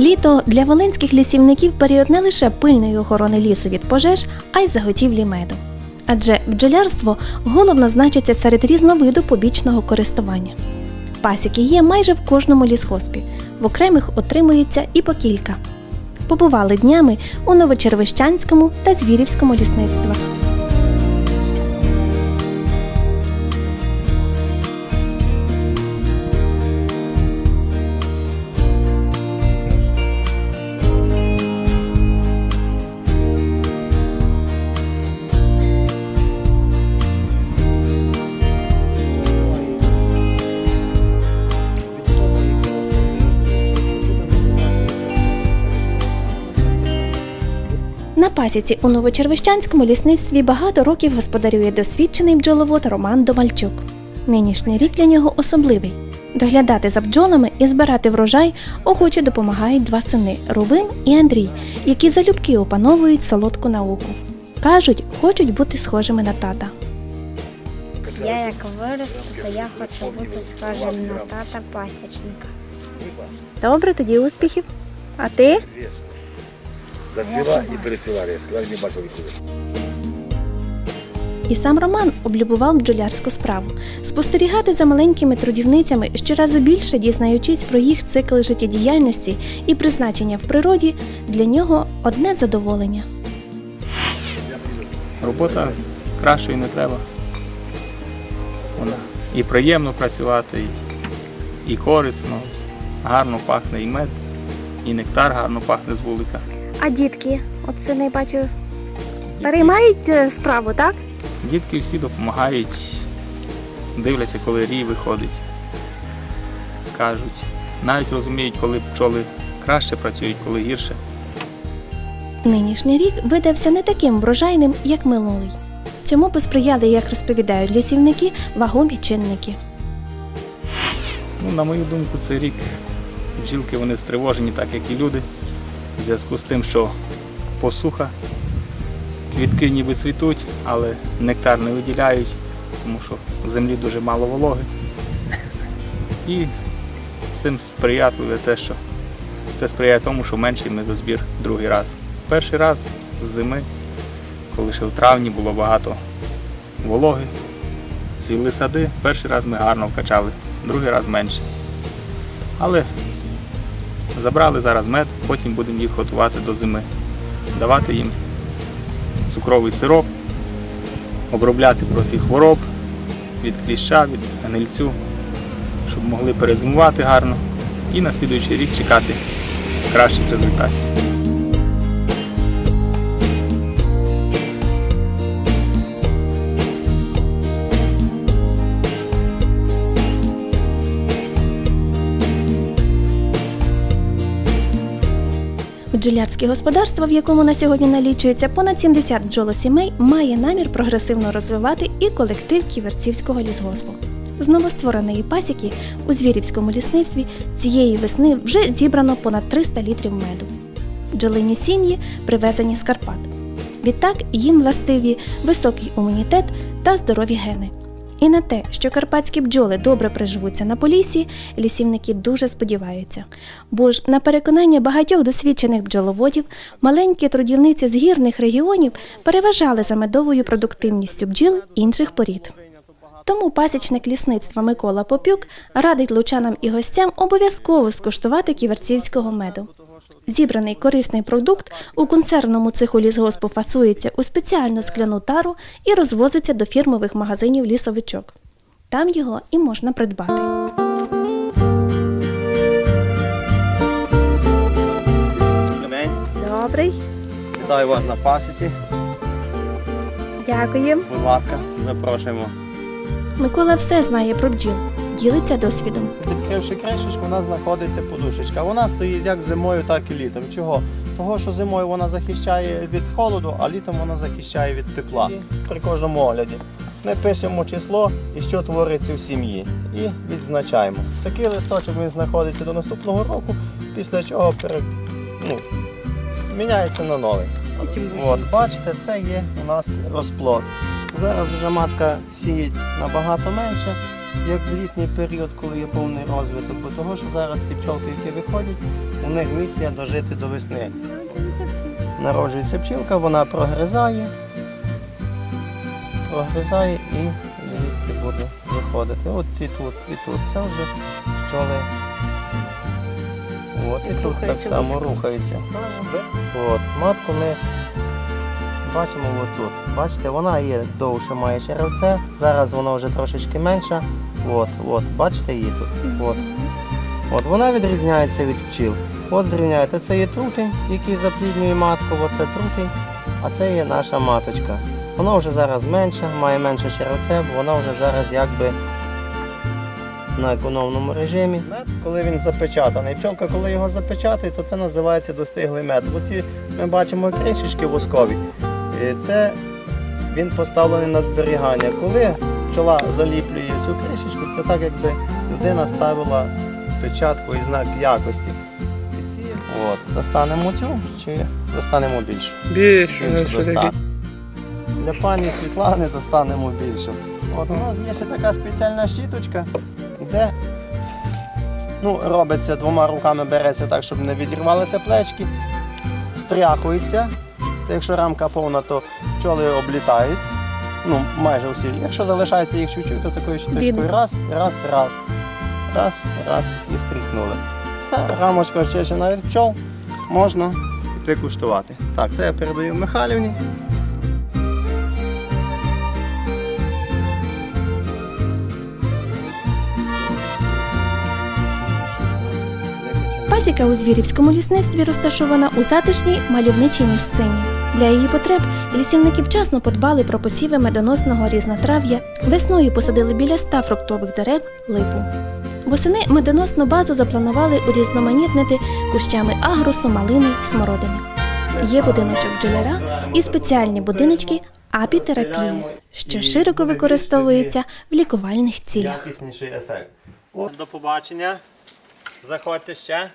Літо для волинських лісівників період не лише пильної охорони лісу від пожеж, а й заготівлі меду. Адже бджолярство головно значиться серед різновиду побічного користування. Пасіки є майже в кожному лісгоспі, в окремих отримується і по кілька. Побували днями у Новочервищанському та Звірівському лісництвах. Пасіці у Новочервищанському лісництві багато років господарює досвідчений бджоловод Роман Домальчук. Нинішній рік для нього особливий. Доглядати за бджолами і збирати врожай охоче допомагають два сини Рувим і Андрій, які залюбки опановують солодку науку. Кажуть, хочуть бути схожими на тата. Я як виросту, то я хочу бути схожим на тата пасічника. Добре, тоді успіхів. А ти? Зацвіла і перецвіла я не бачив нікуди. І сам Роман облюбував бджолярську справу. Спостерігати за маленькими трудівницями, щоразу більше дізнаючись про їх цикл життєдіяльності і призначення в природі, для нього одне задоволення. Робота кращої не треба. Вона і приємно працювати, і корисно, гарно пахне і мед, і нектар гарно пахне з вулика. А дітки, от це не бачу, переймають е, справу, так? Дітки всі допомагають, дивляться, коли рій виходить, скажуть. Навіть розуміють, коли пчоли краще працюють, коли гірше. Нинішній рік видався не таким врожайним, як минулий. Цьому посприяли, як розповідають лісівники, вагомі чинники. Ну, на мою думку, цей рік бджілки вони стривожені, так як і люди, в зв'язку з тим, що посуха, квітки ніби цвітуть, але нектар не виділяють, тому що в землі дуже мало вологи. І цим сприятливе те, що це сприяє тому, що менший медозбір другий раз. Перший раз з зими, коли ще в травні було багато вологи, цвіли сади, перший раз ми гарно вкачали, другий раз менше. Але забрали зараз мед, потім будемо їх готувати до зими, давати їм цукровий сироп, обробляти проти хвороб від кліща, від гнильцю, щоб могли перезимувати гарно і на слідуючий рік чекати кращих результатів. Бджолярське господарство, в якому на сьогодні налічується понад 70 бджолосімей, має намір прогресивно розвивати і колектив Ківерцівського лісгоспу. З новоствореної пасіки у Звірівському лісництві цієї весни вже зібрано понад 300 літрів меду. Бджолині сім'ї привезені з Карпат. Відтак їм властиві високий імунітет та здорові гени. І на те, що карпатські бджоли добре приживуться на полісі, лісівники дуже сподіваються. Бо ж, на переконання багатьох досвідчених бджоловодів, маленькі трудівниці з гірних регіонів переважали за медовою продуктивністю бджіл інших порід. Тому пасічник лісництва Микола Попюк радить лучанам і гостям обов'язково скуштувати ківерцівського меду. Зібраний корисний продукт у консервному цеху лісгоспу фасується у спеціальну скляну тару і розвозиться до фірмових магазинів лісовичок. Там його і можна придбати. Добрий Вітаю вас на пасіці. дякуємо. Будь ласка, запрошуємо. Микола все знає про бджіл, ділиться досвідом. Відкривши кришечку, у нас знаходиться подушечка. Вона стоїть як зимою, так і літом. Чого? Того, що зимою вона захищає від холоду, а літом вона захищає від тепла. При кожному огляді. Ми пишемо число і що твориться в сім'ї. І відзначаємо. Такий листочок він знаходиться до наступного року, після чого пере... ну, міняється на новий. От, бачите, це є у нас розплод. Зараз вже матка сіє набагато менше. Як в літній період, коли є повний розвиток, бо того, що зараз ті пчолки, які виходять, у них місія дожити до весни. Народжується пчілка, вона прогризає, прогризає і звідти буде виходити. От і тут, і тут. Це вже пчоли. От і тут так само рухається. От, матку ми бачимо отут. Бачите, вона є довше має черевце, зараз вона вже трошечки менша. От, от, бачите її тут. От. От вона відрізняється від пчіл. От зрівняєте, це є трутень, який запліднює матку, оце трутень, а це є наша маточка. Вона вже зараз менша, має менше черевце, бо вона вже зараз якби на економному режимі. Мед, коли він запечатаний. Пчолка, коли його запечатує, то це називається достиглий мед. Оці ми бачимо кришечки воскові. Це він поставлений на зберігання. Коли пчола заліплює цю кришечку, це так, якби людина ставила печатку і знак якості. От, достанемо цю чи достанемо? Більше, що достанемо. таке. Для пані Світлани достанемо більшу. От у нас є ще така спеціальна щіточка, де ну, робиться двома руками, береться так, щоб не відірвалися плечки, стряхується. Якщо рамка повна, то пчоли облітають. Ну, майже усі. Якщо залишається їх чуть-чуть, то такою щіточкою раз, раз, раз, раз, раз і стріхнули. Все, рамочка очищена від пчол, можна піти куштувати. Так, це я передаю Михайлівні. Пасіка у Звірівському лісництві розташована у затишній мальовничій місцині. Для її потреб лісівники вчасно подбали про посіви медоносного різнотрав'я, весною посадили біля ста фруктових дерев липу. Восени медоносну базу запланували урізноманітнити кущами агрусу, малини смородини. Є будиночок бджоляра і спеціальні будиночки апітерапії, що широко використовуються в лікувальних цілях. До побачення. Заходьте ще.